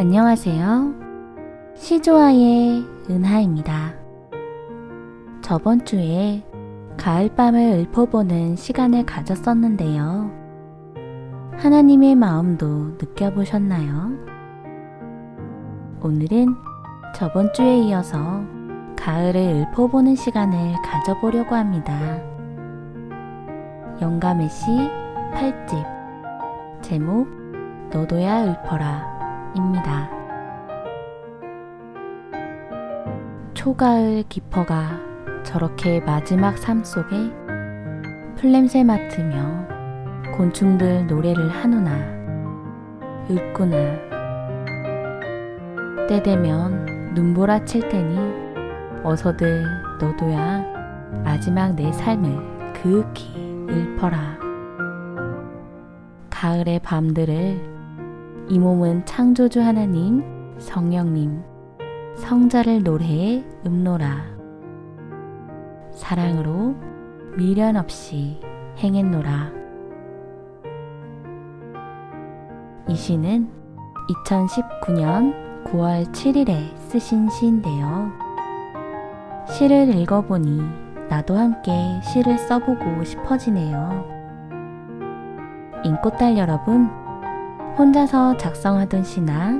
안녕하세요. 시조아의 은하입니다. 저번 주에 가을밤을 읊어보는 시간을 가졌었는데요. 하나님의 마음도 느껴보셨나요? 오늘은 저번 주에 이어서 가을을 읊어보는 시간을 가져보려고 합니다. 영감의 시 8집 제목 너도야 읊어라 입니다. 초가을 깊어가 저렇게 마지막 삶 속에 풀냄새 맡으며 곤충들 노래를 하누나 읊구나 때 되면 눈보라 칠 테니 어서들 너도야 마지막 내 삶을 그윽히 읊어라 가을의 밤들을 이 몸은 창조주 하나님, 성령님, 성자를 노래해 읊노라. 사랑으로 미련 없이 행했노라. 이 시는 2019년 9월 7일에 쓰신 시인데요. 시를 읽어보니 나도 함께 시를 써보고 싶어지네요. 인꽃딸 여러분, 혼자서 작성하던 시나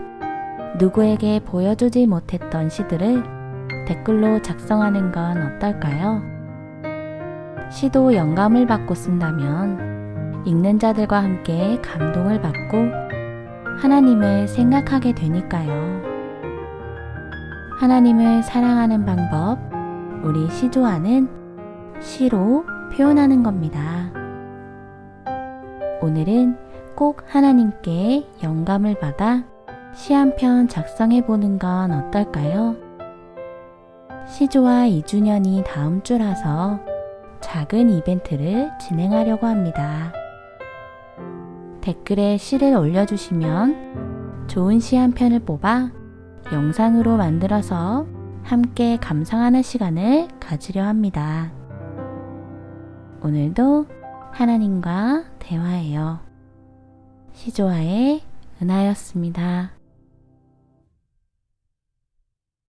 누구에게 보여주지 못했던 시들을 댓글로 작성하는 건 어떨까요? 시도 영감을 받고 쓴다면 읽는 자들과 함께 감동을 받고 하나님을 생각하게 되니까요. 하나님을 사랑하는 방법, 우리 시조아는 시로 표현하는 겁니다. 오늘은 꼭 하나님께 영감을 받아 시 한 편 작성해 보는 건 어떨까요? 시조와 2주년이 다음 주라서 작은 이벤트를 진행하려고 합니다. 댓글에 시를 올려주시면 좋은 시 한 편을 뽑아 영상으로 만들어서 함께 감상하는 시간을 가지려 합니다. 오늘도 하나님과 대화해요. 시조아의 은하였습니다.